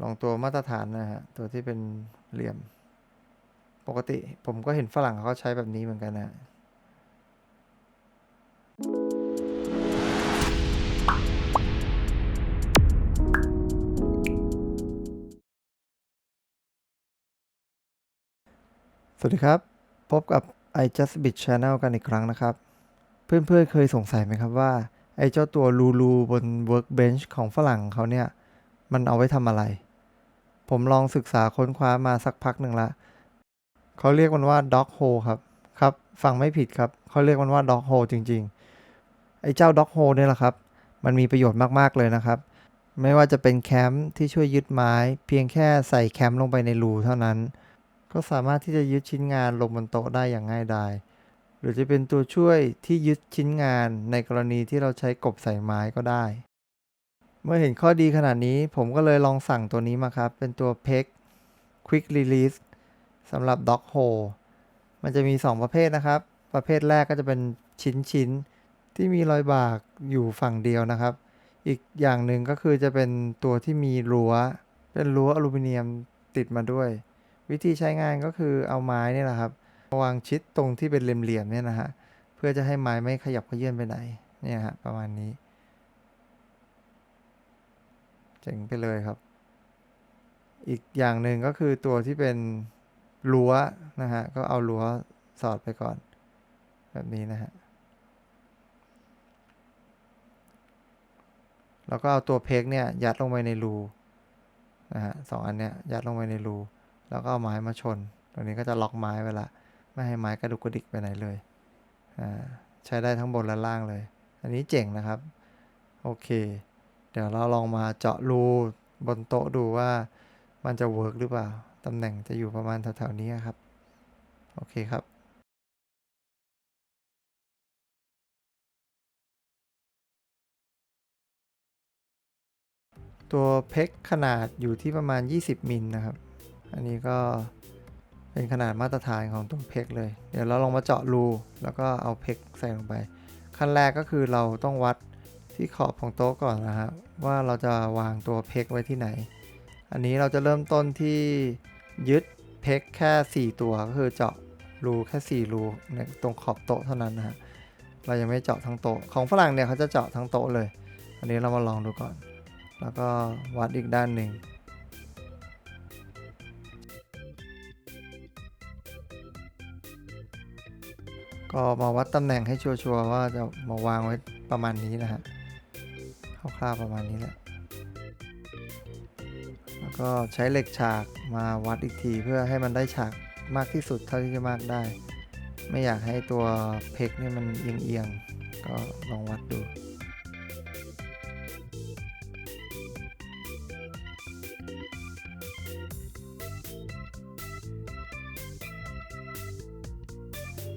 ลองตัวมาตรฐานนะฮะ ตัวที่เป็นเหลี่ยม ปกติผมก็เห็นฝรั่งเขาใช้แบบนี้เหมือนกันนะสวัสดีครับ พบกับ i just bit channel กันอีกครั้งนะครับ เพื่อนๆเคยสงสัยไหมครับว่า ไอ้เจ้าตัวลูลูบน workbench ของฝรั่งเขาเนี่ย มันเอาไว้ทำอะไร ผมลองศึกษาค้นคว้ามาสักพักหนึ่งละเขาเรียกมันว่า dog hole ครับครับฟังไม่ผิดครับเขาเรียกมันว่า dog hole จริง ๆ ไอ้เจ้า dog hole เนี่ยแหละครับ มันมีประโยชน์มากๆเลยนะครับ ไม่ว่าจะเป็นแคมป์ที่ช่วยยึดไม้ เพียงแค่ใส่แคมป์ลงไปในรูเท่านั้น ก็สามารถที่จะยึดชิ้นงานลงบนโต๊ะได้อย่างง่ายดายหรือจะเป็นตัวช่วยที่ยึดชิ้นงานในกรณีที่เราใช้กบใส่ไม้ก็ได้ เมื่อเห็นข้อดีขนาดนี้ผมก็เลยลองสั่งตัวนี้มาครับ เป็นตัว PEG Quick Release สำหรับ Dog Hole มันจะมี 2 ประเภทนะครับ ประเภทแรกก็จะเป็นชิ้นชิ้นๆที่มีรอยบากอยู่ฝั่งเดียวนะครับ อีกอย่างหนึ่งก็คือจะเป็นตัวที่มีรั้ว เป็นรั้วอลูมิเนียมติดมาด้วย วิธีใช้งานก็คือเอาไม้เนี่ยแหละครับวางชิดตรงที่เป็นเหลี่ยมๆเนี่ยนะฮะเพื่อจะให้ไม้ไม่ขยับเขยื่อนไปไหนเนี่ยฮะประมาณนี้ เจ๋งไปเลยครับ อีกอย่างหนึ่งก็คือตัวที่เป็นรั้วนะฮะ ก็เอารั้วสอดไปก่อน แบบนี้นะฮะ แล้วก็เอาตัวเพกเนี่ยยัดลงไปในรูนะฮะสองอันเนี้ยยัดลงไปในรู แล้วก็เอาไม้มาชนตัวนี้ก็จะล็อกไม้ไว้ละไม่ให้ไม้กระดุกกระดิกไปไหนเลยอ่าใช้ได้ทั้งบนและล่างเลย อันนี้เจ๋งนะครับ โอเค เดี๋ยวเราลองมาเจาะรูบนโต๊ะดูว่ามันจะเวิร์กหรือเปล่า ตำแหน่งจะอยู่ประมาณแถวๆนี้ครับ โอเคครับ ตัวเพกขนาดอยู่ที่ประมาณ 20 มิลนะครับ อันนี้ก็เป็นขนาดมาตรฐานของตัวเพกเลย เดี๋ยวเราลองมาเจาะรู แล้วก็เอาเพกใส่ลงไป ขั้นแรกก็คือเราต้องวัด ที่ขอบของโต๊ะก่อนนะฮะว่าเราจะวางตัวเพกไว้ที่ไหน อันนี้เราจะเริ่มต้นที่ยึดเพกแค่ 4 ตัวก็คือเจาะรูแค่ 4 รูในตรงขอบโต๊ะเท่านั้นนะฮะเรายังไม่เจาะทั้งโต๊ะของฝรั่งเนี่ยเขาจะเจาะทั้งโต๊ะเลย อันนี้เรามาลองดูก่อน แล้วก็วัดอีกด้านหนึ่งก็มาวัดตำแหน่งให้ชัวร์ว่าจะมาวางไว้ประมาณนี้นะฮะ คร่าวๆประมาณนี้แหละ แล้วก็ใช้เหล็กฉากมาวัดอีกทีเพื่อให้มันได้ฉากมากที่สุดเท่าที่จะมากได้ ไม่อยากให้ตัวเพกนี่มันเอียงๆ ก็ลองวัดดู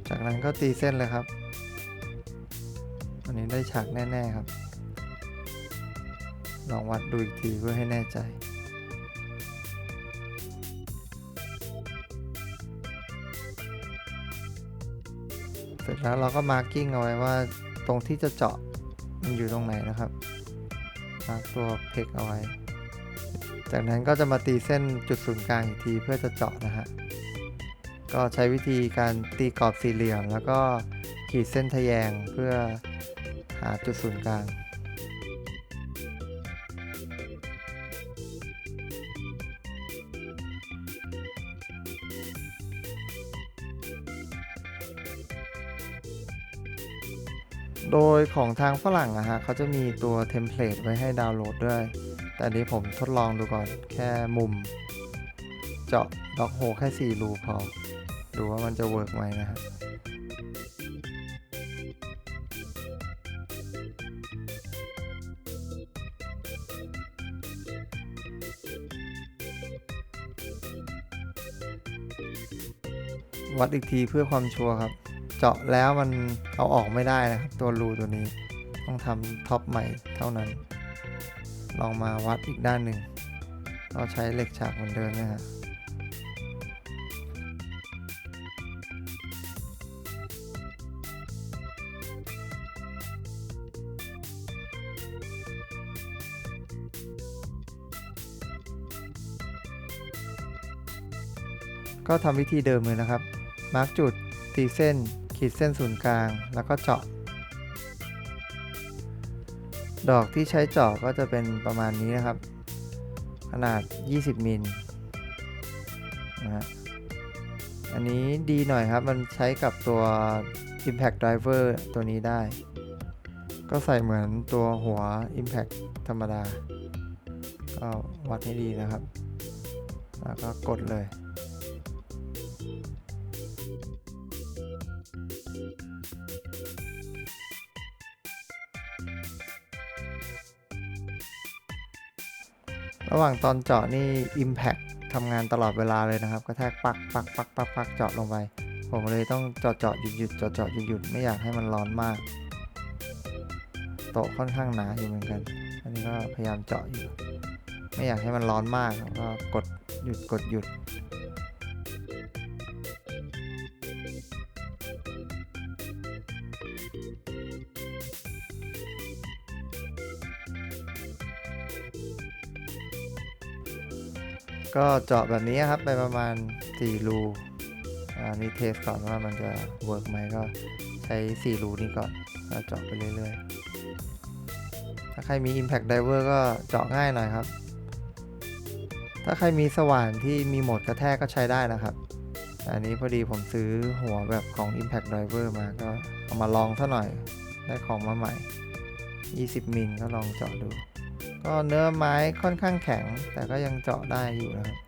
จากนั้นก็ตีเส้นเลยครับ อันนี้ได้ฉากแน่ ๆ ครับ ลองวัดดูอีกทีเพื่อให้แน่ใจเสร็จแล้วเราก็มาร์กิ้งเอาไว้ว่าตรงที่จะเจาะมันอยู่ตรงไหนนะครับมาร์กตัวเพกเอาไว้ จากนั้นก็จะมาตีเส้นจุดศูนย์กลางอีกทีเพื่อจะเจาะนะฮะก็ใช้วิธีการตีกรอบสี่เหลี่ยม แล้วก็ขีดเส้นทะแยงเพื่อหาจุดศูนย์กลาง โดยของทางฝรั่งอะฮะเขาจะมีตัวเทมเพลตไว้ให้ดาวน์โหลดด้วย แต่นี้ผมทดลองดูก่อนแค่มุม เจาะด็อกโฮแค่ 4 รูพอ ดูว่ามันจะเวิร์กไหมนะฮะวัดอีกทีเพื่อความชัวร์ครับ เจาะแล้วมันเอาออกไม่ได้นะครับ ตัวรูตัวนี้ต้องทำท็อปใหม่เท่านั้น ลองมาวัดอีกด้านหนึ่งก็ใช้เหล็กฉากเหมือนเดิมนะฮะก็ทำวิธีเดิมเลยนะครับ มาร์กจุดตีเส้น ขีดเส้นศูนย์กลาง แล้วก็เจาะ ดอกที่ใช้เจาะก็จะเป็นประมาณนี้นะครับ ขนาด 20 มิลนะฮะอันนี้ดีหน่อยครับ มันใช้กับตัว Impact Driver ตัวนี้ได้ ก็ใส่เหมือนตัวหัว Impact ธรรมดา ก็วัดให้ดีนะครับ แล้วก็กดเลย ระหว่างตอนเจาะนี่ Impact ทำงานตลอดเวลาเลยนะครับ กระแทกปักปักปักปักปักเจาะลงไป ผมเลยต้องเจาะเจาะหยุดหยุดเจาะเจาะหยุดหยุดไม่อยากให้มันร้อนมาก โต๊ะค่อนข้างหนาอยู่เหมือนกัน อันนี้ก็พยายามเจาะอยู่ ไม่อยากให้มันร้อนมากก็กดหยุดกดหยุด ก็เจาะแบบนี้ครับไปประมาณ 4 รูอันนี้เทสก่อนว่ามันจะเวิร์กไหมก็ใช้ 4 รูนี้ก่อนแล้วเจาะไปเรื่อยๆ ถ้าใครมี Impact Diver ก็เจาะง่ายหน่อยครับ ถ้าใครมีสว่านที่มีโหมดกระแทกก็ใช้ได้นะครับ อันนี้พอดีผมซื้อหัวแบบของ Impact Driver มาก็เอามาลองซะหน่อย ได้ของมาใหม่ 20 มิลก็ลองเจาะดู ก็เนื้อไม้ค่อนข้างแข็ง แต่ก็ยังเจาะได้อยู่นะครับ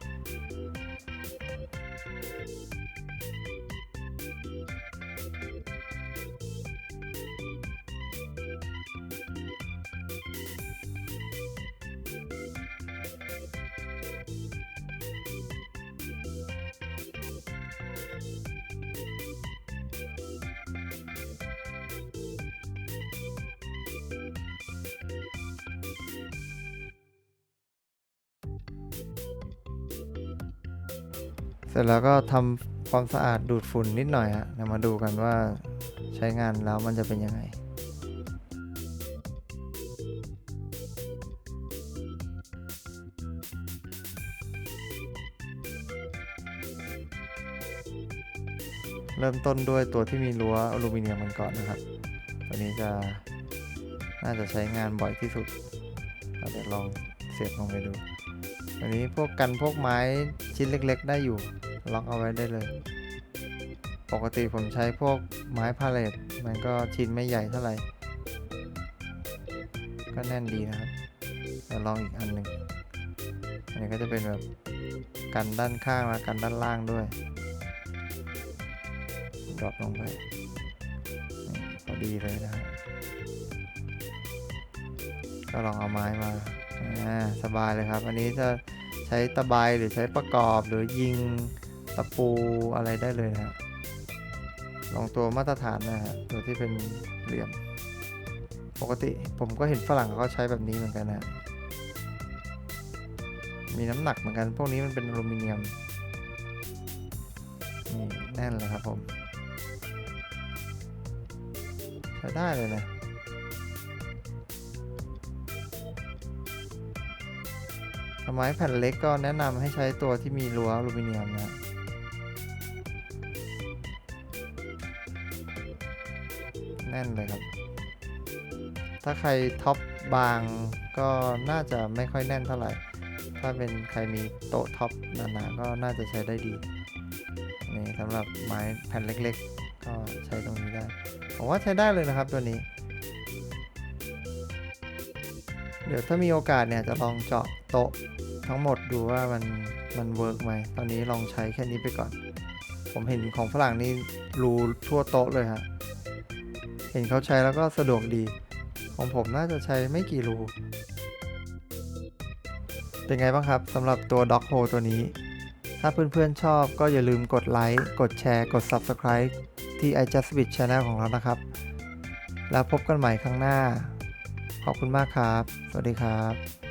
ร็จแล้วก็ทำความสะอาดดูดฝุ่นนิดหน่อยฮะเดี๋ยวมาดูกันว่าใช้งานแล้วมันจะเป็นยังไงเริ่มต้นด้วยตัวที่มีรั้วอลูมิเนียมกันก่อนนะครับ ตัวนี้จะน่าจะใช้งานบ่อยที่สุดเราเดี๋ยวลองเสียบลงไปดู อันนี้พวกกันพวกไม้ชิ้นเล็ก ๆ ได้อยู่ ล็อกเอาไว้ได้เลย ปกติผมใช้พวกไม้พาเลตมันก็ชิ้นไม่ใหญ่เท่าไหร่ ก็แน่นดีนะครับเดี๋ยวลองอีกอันหนึ่งอันนี้ก็จะเป็นแบบกันด้านข้างและกันด้านล่างด้วยดรอปลงไปพอดีเลยนะครับก็ลองเอาไม้มา อ่าสบายเลยครับ อันนี้จะใช้ตะไบหรือใช้ประกอบหรือยิงตะปูอะไรได้เลยฮะลองตัวมาตรฐานนะฮะตัวที่เป็นเหลี่ยม ปกติผมก็เห็นฝรั่งเขาใช้แบบนี้เหมือนกันนะมีน้ำหนักเหมือนกัน พวกนี้มันเป็นอลูมิเนียมนี่แน่นเลยครับผม ใช้ได้เลยนะ ไม้แผ่นเล็กก็แนะนำให้ใช้ตัวที่มีรั้วอลูมิเนียมนะแน่นเลยครับ ถ้าใครท็อปบางก็น่าจะไม่ค่อยแน่นเท่าไหร่ ถ้าเป็นใครมีโต๊ะท็อปหนาๆก็น่าจะใช้ได้ดี นี่สำหรับไม้แผ่นเล็กๆ ก็ใช้ตรงนี้ได้ ผมว่าใช้ได้เลยนะครับตัวนี้ เดี๋ยวถ้ามีโอกาสเนี่ยจะลองเจาะโต๊ะ ทั้งหมดดูว่ามันมันเวิร์กไหมตอนนี้ลองใช้แค่นี้ไปก่อน ผมเห็นของฝรั่งนี่รูทั่วโต๊ะเลยฮะ เห็นเขาใช้แล้วก็สะดวกดี ของผมน่าจะใช้ไม่กี่รู เป็นไงบ้างครับสำหรับตัว Dog Hole ตัวนี้ ถ้าเพื่อนๆชอบก็อย่าลืมกดไลค์ กดแชร์ กด Subscribe ที่ i j u s t b i t Channel ของเรานะครับ แล้วพบกันใหม่ครั้งหน้า ขอบคุณมากครับ สวัสดีครับ